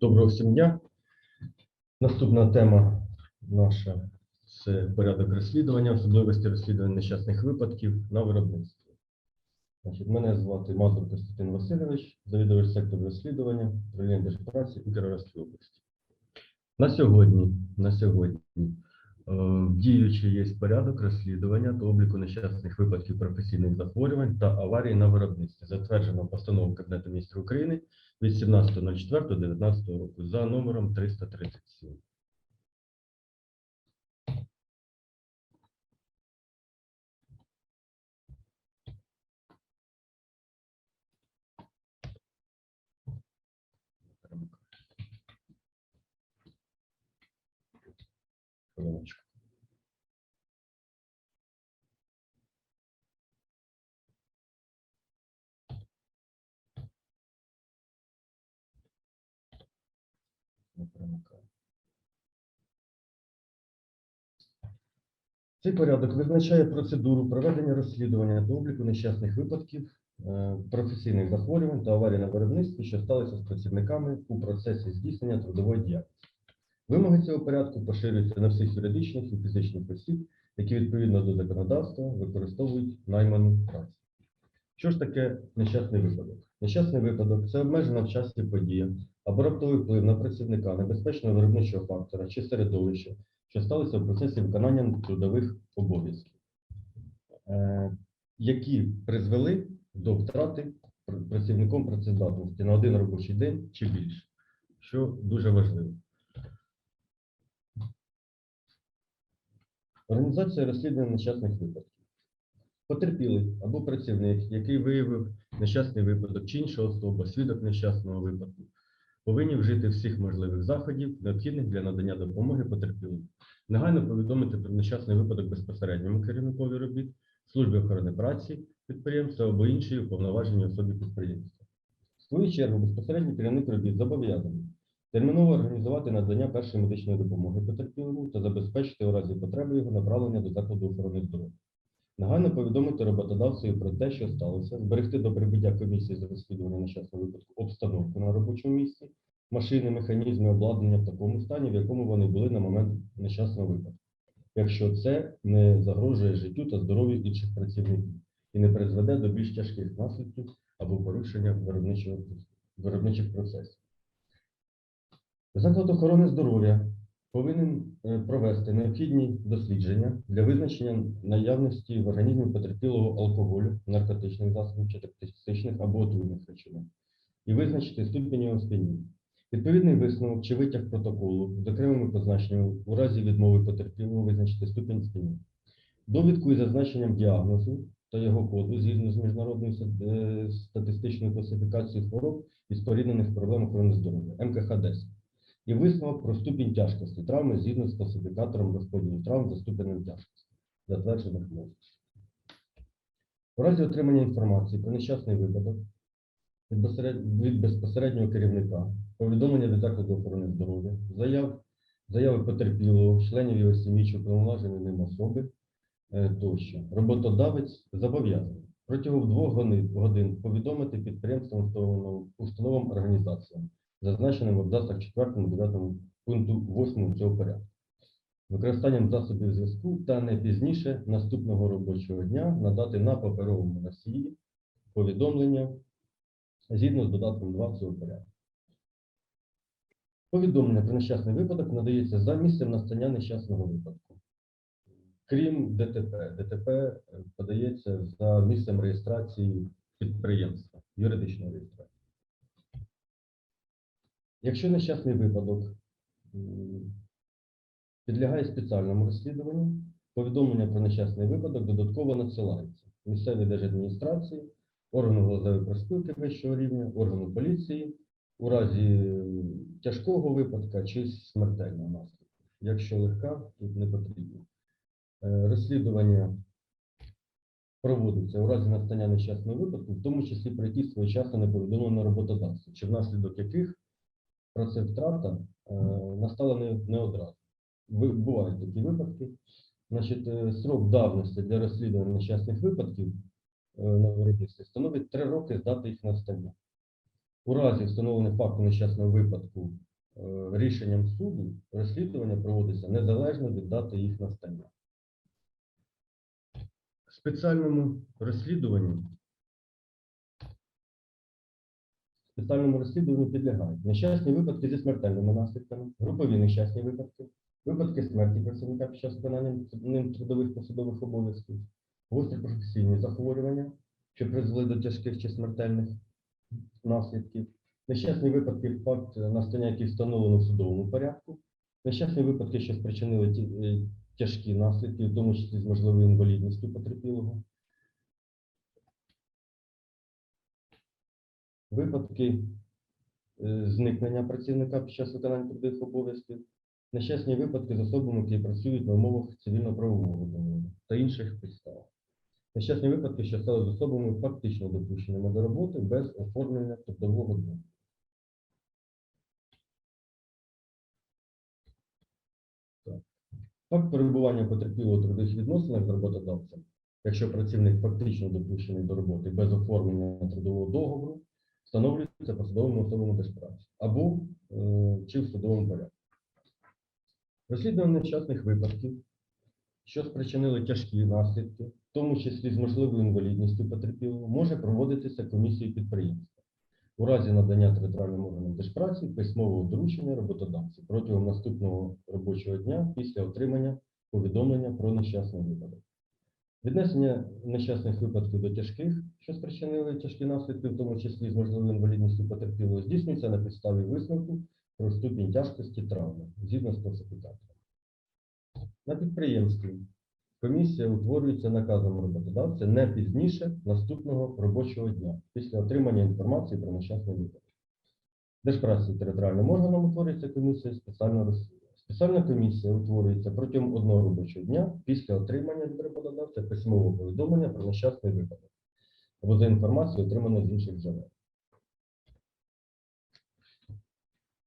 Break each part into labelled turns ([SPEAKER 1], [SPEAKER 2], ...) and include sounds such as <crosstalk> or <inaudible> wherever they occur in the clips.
[SPEAKER 1] Доброго всім дня. Наступна тема наша це порядок розслідування, особливості розслідування нещасних випадків на виробництві. Значить, мене звати Мазур Костянтин Васильович, завідувач сектору розслідування управління Держпраці у Кіровоградській області. На сьогодні, на сьогодні е, діючий є порядок розслідування та обліку нещасних випадків професійних захворювань та аварій на виробництві, затверджено постановою Кабінету міністрів України від 17.04.19 року за номером 337. Хвилиночку. Не перемикаю. Цей порядок визначає процедуру проведення розслідування та обліку нещасних випадків, е, професійних захворювань та аварій на виробництві, що сталися з працівниками у процесі здійснення трудової діяльності. Вимоги цього порядку поширюються на всіх юридичних і фізичних осіб, які відповідно до законодавства використовують найману працю. Що ж таке нещасний випадок? Нещасний випадок це обмежена в часі подія або раптовий вплив на працівника небезпечного виробничого фактора чи середовища, що сталося в процесі виконання трудових обов'язків, е, які призвели до втрати працівником працездатності на один робочий день чи більше, що дуже важливо. Організація розслідування нещасних випадків. Потерпілий або працівник, який виявив нещасний випадок чи інша особа, свідок нещасного випадку, повинні вжити всіх можливих заходів, необхідних для надання допомоги потерпілим. Негайно повідомити про нещасний випадок безпосередньому керівникові робіт, службі охорони праці підприємства або іншій уповноваженій особі підприємства. В свою чергу безпосередній керівник робіт зобов'язаний терміново організувати надання першої медичної допомоги потерпілому та забезпечити у разі потреби його направлення до закладу охорони здоров'я. Негайно повідомити роботодавцеві про те, що сталося, зберегти до прибуття комісії з розслідування нещасного випадку обстановку на робочому місці, машини, механізми, обладнання в такому стані, в якому вони були на момент нещасного випадку, якщо це не загрожує життю та здоров'ю інших працівників і не призведе до більш тяжких наслідків або порушення виробничих процесів. Заклад охорони здоров'я повинен е, провести необхідні дослідження для визначення наявності в організмі потерпілого алкоголю, наркотичних засобів чи токсичних або отруйних речовин і визначити ступінь його сп'яніння. Відповідний висновок чи витяг протоколу з окремими позначеннями у разі відмови потерпілого визначити ступінь сп'яніння. Довідку із зазначенням діагнозу та його коду згідно з міжнародною е, статистичною класифікацією хвороб і споріднених проблем охорони здоров'я МКХ-10 і висновок про ступінь тяжкості травми згідно з класифікатором розподілу травм за ступенем тяжкості, затверджених МОЗ. У разі отримання інформації про нещасний випадок від, безпосереднього керівника, повідомлення від закладу охорони здоров'я, заяв, заяви потерпілого, членів його сім'ї чи уповноваженої ним особи е, тощо. Роботодавець зобов'язаний протягом двох годин повідомити підприємствам, установам організаціям, зазначеним в абзацах 4-9 пункту 8 цього порядку. Використанням засобів зв'язку та не пізніше наступного робочого дня надати на паперовому носії повідомлення згідно з додатком 2 цього порядку. Повідомлення про нещасний випадок надається за місцем настання нещасного випадку. Крім ДТП, ДТП е, подається за місцем реєстрації підприємства, юридичної реєстрації. Якщо нещасний випадок підлягає спеціальному розслідуванню, повідомлення про нещасний випадок додатково надсилається місцевій держадміністрації, органу глазової проспілки вищого рівня, органу поліції у разі тяжкого випадка чи смертельного наслідку. Якщо легка, тут не потрібно. Е, Розслідування проводиться у разі настання нещасного випадку, в тому числі про які своєчасно не повідомлено роботодавцю, чи внаслідок яких працевтрата е, настала не, не одразу. Бувають такі випадки. Значить, е, срок давності для розслідування нещасних випадків е, на виробництві становить 3 роки з дати їх настання. У разі встановлення факту нещасного випадку рішенням суду розслідування проводиться незалежно від дати їх настання. Спеціальному розслідуванні спеціальному розслідуванню підлягають. Нещасні випадки зі смертельними наслідками, групові нещасні випадки, випадки смерті працівника під час виконання трудових посадових обов'язків, гострі професійні захворювання, що призвели до тяжких чи смертельних наслідків, нещасні випадки, факт настання яких встановлено в судовому порядку, нещасні випадки, що спричинили ті- е, тяжкі наслідки, в тому числі з можливою інвалідністю потерпілого, випадки е, зникнення працівника під час виконання трудових обов'язків, нещасні випадки з особами, які працюють на умовах цивільно-правового договору та інших підстав. Нещасні випадки, що стали з особами фактично допущеними до роботи без оформлення трудового договору. Факт перебування потерпілого у трудових відносинах з роботодавцем, якщо працівник фактично допущений до роботи без оформлення трудового договору, встановлюється посадовими особами держпраці або е, чи в судовому порядку. Розслідування нещасних випадків, що спричинили тяжкі наслідки, в тому числі з можливою інвалідністю потерпілого, може проводитися комісією підприємства у разі надання територіальним органам держпраці письмового доручення роботодавцю протягом наступного робочого дня після отримання повідомлення про нещасний випадок. Віднесення нещасних випадків до тяжких, що спричинили тяжкі наслідки, в тому числі з можливою інвалідністю потерпілого, здійснюється на підставі висновку про ступінь тяжкості травми згідно з класифікатором. На підприємстві комісія утворюється наказом роботодавця не пізніше наступного робочого дня після отримання інформації про нещасний випадок. Держпраці територіальним органом утворюється комісія спеціального розслідування. Спеціальна комісія утворюється протягом одного робочого дня після отримання від роботодавця письмового повідомлення про нещасний випадок або за інформацією, отриманою з інших джерел.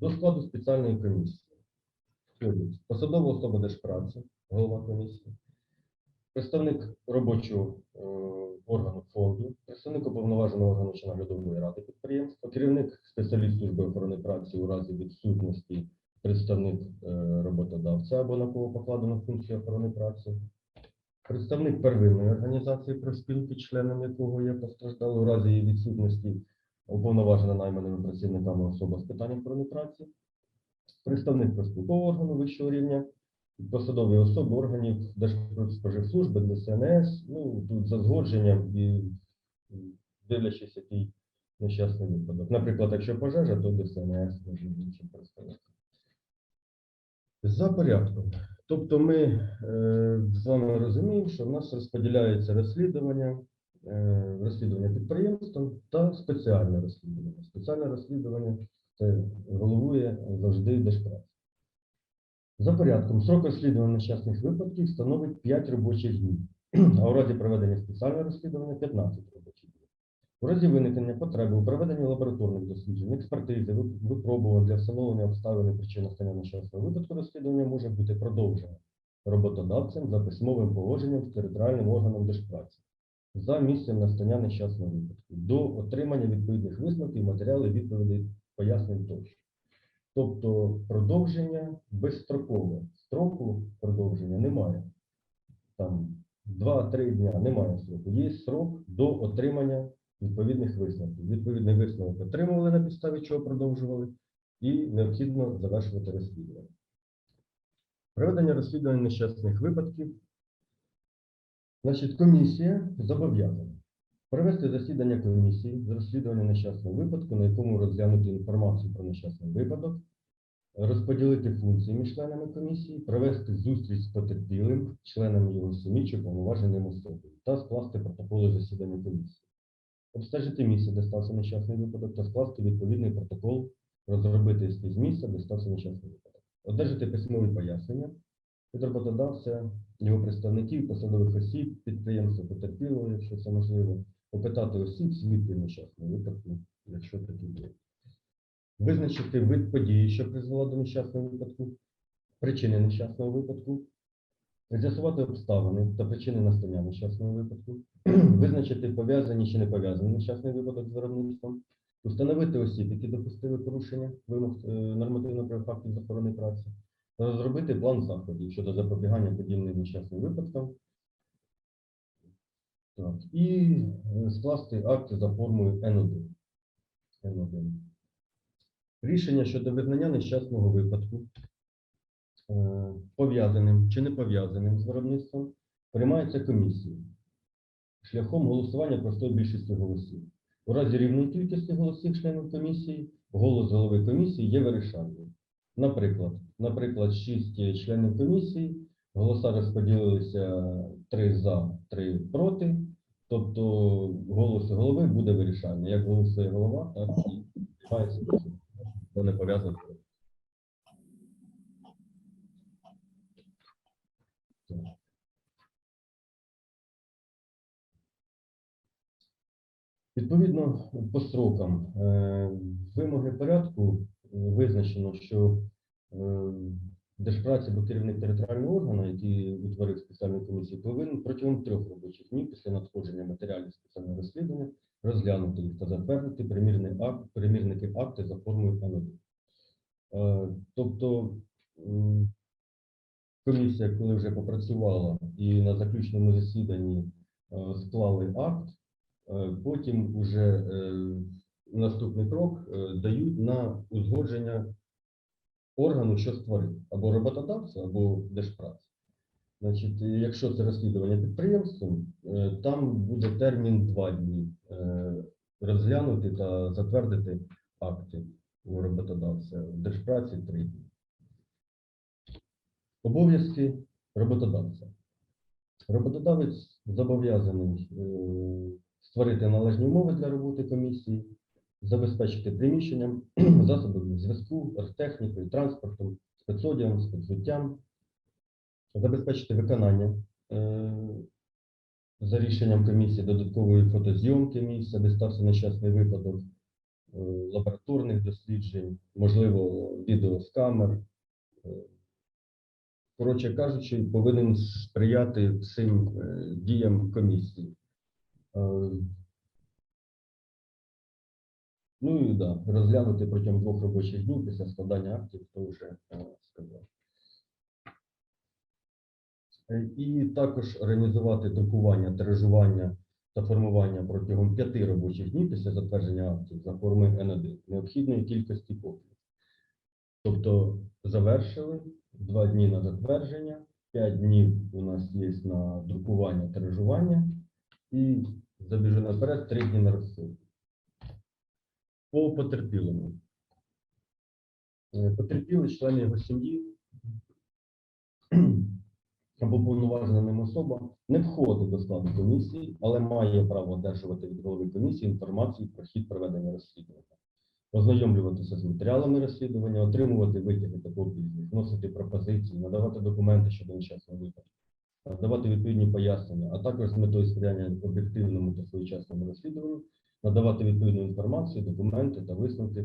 [SPEAKER 1] До складу спеціальної комісії входять посадова особа держпраці, голова комісії, представник робочого е, органу фонду, представник уповноваженого органу чи наглядової ради підприємства, керівник спеціаліст служби охорони праці у разі відсутності представник е, роботодавця або на кого покладено функцію охорони праці, представник первинної організації профспілки, членом якого є постраждало у разі її відсутності уповноважена найманими працівниками особа з питань охорони праці, представник профспілкового органу вищого рівня, посадові особи органів Держпродспоживслужби, ДСНС, ну, тут за згодженням і дивлячись, який нещасний випадок. Наприклад, якщо пожежа, то ДСНС може іншим представникам. За порядком. Тобто ми е, з вами розуміємо, що в нас розподіляється розслідування, е, розслідування підприємством та спеціальне розслідування. Спеціальне розслідування це головує завжди держпраці. За порядком, срок розслідування нещасних випадків становить 5 робочих днів, <clears throat> а у разі проведення спеціального розслідування 15 робочих днів. У разі виникнення потреби у проведенні лабораторних досліджень, експертизи, випробувань для встановлення обставин і причин настання нещасного випадку розслідування може бути продовжено роботодавцем за письмовим погодженням з територіальним органом держпраці за місцем настання нещасного випадку до отримання відповідних висновків, матеріалів, відповідей, пояснень тощо. Тобто продовження безстрокове. Строку продовження немає. Там 2-3 дня немає строку. Є срок до отримання відповідних висновків. Відповідний висновок отримували на підставі чого продовжували, і необхідно завершувати розслідування. Проведення розслідування нещасних випадків. Значить, комісія зобов'язана провести засідання комісії з розслідування нещасного випадку, на якому розглянути інформацію про нещасний випадок, розподілити функції між членами комісії, провести зустріч з потерпілим, членами його сім'ї чи повноваженим особою та скласти протоколи засідання комісії. Обстежити місце, де стався нещасний випадок, та скласти відповідний протокол, розробити ескіз місця, де стався нещасний випадок. Одержати письмові пояснення від роботодавця, його представників, посадових осіб, підприємства потерпілого, якщо це можливо, опитати осіб, свідків нещасного випадку, якщо такі є. Визначити вид події, що призвела до нещасного випадку, причини нещасного випадку, з'ясувати обставини та причини настання нещасного випадку, <clears throat> визначити пов'язані чи не пов'язані нещасний випадок з виробництвом, Установити осіб, які допустили порушення вимог е, нормативно-правових актів з охорони праці, розробити план заходів щодо запобігання подібним нещасним випадкам. Так, і е, скласти акт за формою Н1. Н1. Рішення щодо визнання нещасного випадку пов'язаним чи не пов'язаним з виробництвом приймається комісією шляхом голосування простою більшістю голосів. У разі рівної кількості голосів членів комісії голос голови комісії є вирішальним. Наприклад, наприклад, 6 членів комісії, голоса розподілилися 3 за, 3 проти, тобто голос голови буде вирішальний. Як голосує голова, так і рішення. Не пов'язано. з Так. Відповідно, по строкам е, вимоги порядку е, визначено, що е, Держпраця або керівник територіального органу, який утворив спеціальну комісію, повинен протягом трьох робочих днів після надходження матеріалів спеціального розслідування розглянути їх та затвердити примірний акт, примірники акти за формою. Е, Тобто комісія, коли вже попрацювала і на заключному засіданні склали акт, Потім уже е, наступний крок е, дають на узгодження органу, що створив, або роботодавця, або держпраці. Значить, якщо це розслідування підприємством, е, там буде термін два дні е, розглянути та затвердити акти у роботодавця, в держпраці три дні. Обов'язки роботодавця. Роботодавець зобов'язаний е, створити належні умови для роботи комісії, забезпечити приміщенням, <clears throat> засобами зв'язку, технікою, транспортом, спецодягом, спецвуттям, забезпечити виконання е, за рішенням комісії додаткової фотозйомки місця, де стався нещасний випадок, е, лабораторних досліджень, можливо, відео з камер. Е, Коротше кажучи, повинен сприяти цим е, діям комісії. Ну і да, розглянути протягом двох робочих днів після складання актів, то вже е, сказав. Е, І також організувати друкування, тиражування та формування протягом п'яти робочих днів після затвердження актів за формою Н1 необхідної кількості копій. Тобто завершили два дні на затвердження, п'ять днів у нас є на друкування, тиражування і забіжу наперед, три дні на розсилку. По потерпілому. Е, Потерпілий члени його сім'ї <clears throat> або повноважена ним особа не входить до складу комісії, але має право одержувати від голови комісії інформацію про хід проведення розслідування, ознайомлюватися з матеріалами розслідування, отримувати витяги та копії, вносити пропозиції, надавати документи щодо нещасного випадку, надавати відповідні пояснення, а також з метою сприяння об'єктивному та своєчасному розслідуванню, надавати відповідну інформацію, документи та висновки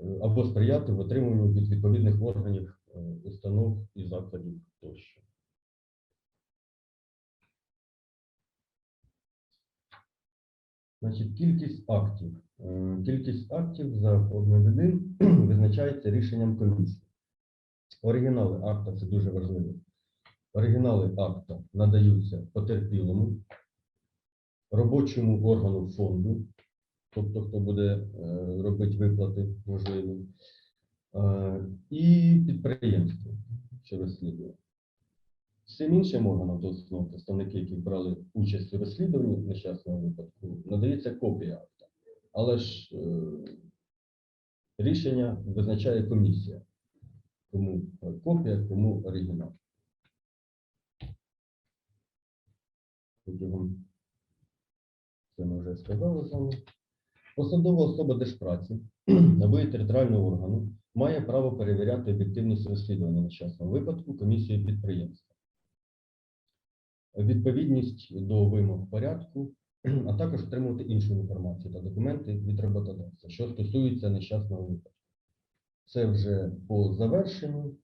[SPEAKER 1] е, або сприяти в отриманні від відповідних органів, е, установ і закладів тощо. Значить, кількість актів. Е, Кількість актів за 1 <clears throat> визначається рішенням комісії. Оригінали акта це дуже важливо. Оригінали акта надаються потерпілому, робочому органу фонду, тобто хто буде е, робити виплати можливі, е, і підприємству, що розслідує. Всім іншим органам, ну, представники, які брали участь у розслідуванні нещасного випадку, надається копія акта. Але ж е, рішення визначає комісія. Кому копія, кому оригінал. Протягом це ми вже сказали з вами. Посадова особа держпраці <clears throat> або територіального органу має право перевіряти об'єктивність розслідування нещасного випадку комісією підприємства. Відповідність до вимог порядку, <clears throat> а також отримувати іншу інформацію та документи від роботодавця, що стосується нещасного випадку. Це вже по завершенню.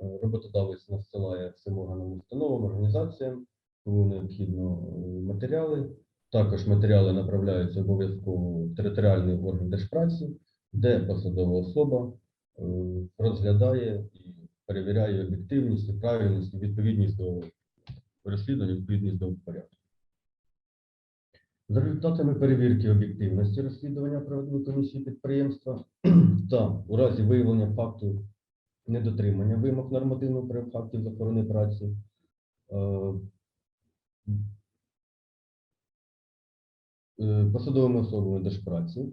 [SPEAKER 1] Е, Роботодавець надсилає всім органам установам, організаціям, кому необхідно е, матеріали Також матеріали направляються обов'язково в територіальний орган держпраці, де посадова особа е, розглядає і перевіряє об'єктивність, правильність, і відповідність до розслідування, відповідність до порядку. За результатами перевірки об'єктивності розслідування проведеної комісії підприємства <clears throat> та у разі виявлення факту недотримання вимог нормативного правових актів з охорони праці, е, посадовими особами держпраці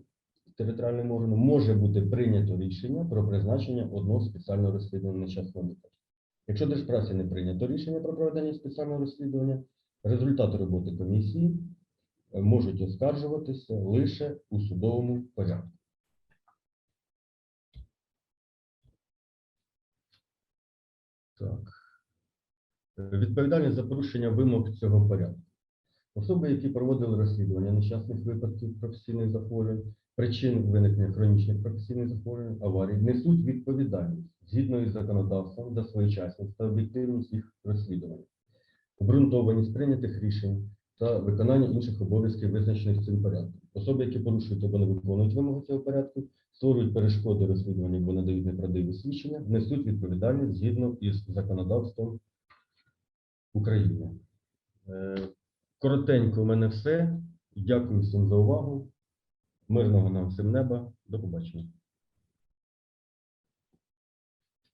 [SPEAKER 1] територіальним органом може бути прийнято рішення про призначення одного спеціального розслідування на час виклику. Якщо держпраці не прийнято рішення про проведення спеціального розслідування, результати роботи комісії е, можуть оскаржуватися лише у судовому порядку. Так. Відповідальність за порушення вимог цього порядку. Особи, які проводили розслідування нещасних випадків професійних захворювань, причин виникнення хронічних професійних захворювань, аварій, несуть відповідальність згідно із законодавством за своєчасність та об'єктивність їх розслідувань, обґрунтованість прийнятих рішень та виконання інших обов'язків, визначених цим порядком. Особи, які порушують або не виконують вимоги цього порядку, створюють перешкоди розслідуванню або надають неправдиві свідчення, несуть відповідальність згідно із законодавством України. Е, Коротенько в мене все. Дякую всім за увагу. Мирного нам всім неба. До побачення.